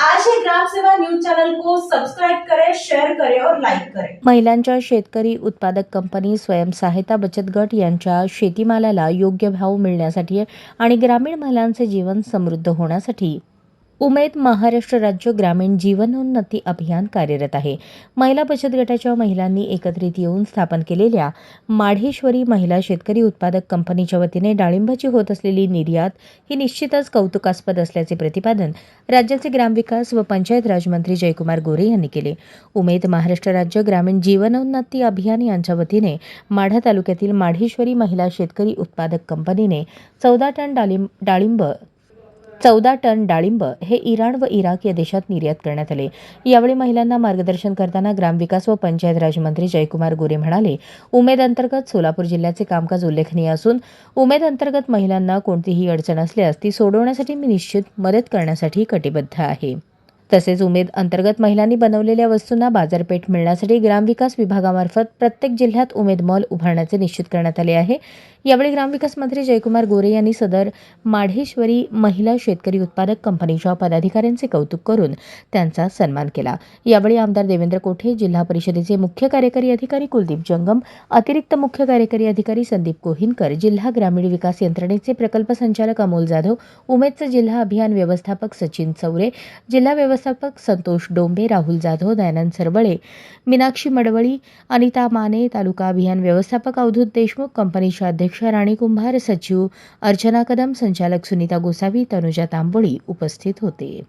आज ही Gram Seva news channel को सब्सक्राइब करें शेयर करें और लाइक करें। महिलांच्या शेतकरी उत्पादक कंपनी स्वयंसहायता बचत गट यांच्या शेतीमालाला योग्य भाव मिळण्यासाठी आणि ग्रामीण महिलांचे जीवन समृद्ध होण्यासाठी उमेद महाराष्ट्र राज्य ग्रामीण जीवनोन्नती अभियान कार्यरत आहे. महिला बचत गटाच्या महिलांनी एकत्रित येऊन स्थापन केलेल्या माढेश्वरी महिला शेतकरी उत्पादक कंपनीच्या वतीने डाळिंबाची होत असलेली निर्यात ही निश्चितच कौतुकास्पद असल्याचे प्रतिपादन राज्याचे ग्रामविकास व पंचायत राजमंत्री जयकुमार गोरे यांनी केले. उमेद महाराष्ट्र राज्य ग्रामीण जीवनोन्नती अभियान यांच्या वतीने माढा तालुक्यातील माढेश्वरी महिला शेतकरी उत्पादक कंपनीने चौदा टन डाळिंब डाळिंब चौदा टन डाळिंब हे इराण व इराक या देशात निर्यात करण्यात आले. यावेळी महिलांना मार्गदर्शन करताना ग्रामविकास व पंचायत राजमंत्री जयकुमार गोरे म्हणाले उमेद अंतर्गत सोलापूर जिल्ह्याचे कामकाज उल्लेखनीय असून उमेद अंतर्गत महिलांना कोणतीही अडचण असल्यास ती सोडवण्यासाठी मी निश्चित मदत करण्यासाठी कटिबद्ध आहे. तसेच उमेद अंतर्गत महिलांनी बनवलेल्या वस्तूंना बाजारपेठ मिळण्यासाठी ग्रामविकास विभागामार्फत प्रत्येक जिल्ह्यात उमेद मॉल उभारण्याचे निश्चित करण्यात आले आहे. यावेळी ग्रामविकास मंत्री जयकुमार गोरे यांनी सदर माढेश्वरी महिला शेतकरी उत्पादक कंपनीच्या पदाधिकाऱ्यांचे कौतुक करून त्यांचा सन्मान केला. यावेळी आमदार देवेंद्र कोठे जिल्हा परिषदेचे मुख्य कार्यकारी अधिकारी कुलदीप जंगम अतिरिक्त मुख्य कार्यकारी अधिकारी संदीप कोहिनकर जिल्हा ग्रामीण विकास यंत्रणेचे प्रकल्प संचालक अमोल जाधव उमेदचे जिल्हा अभियान व्यवस्थापक सचिन चौरे जिल्हा व्यवस्थापक संतोष डोंबे राहुल जाधव दयानंद सरबळे मीनाक्षी मडवळी अनिता माने तालुका अभियान व्यवस्थापक अवधूत देशमुख कंपनीच्या अध्यक्ष राणी कुंभार सचिव अर्चना कदम संचालक सुनीता गोसावी तनुजा तांबोळी उपस्थित होते.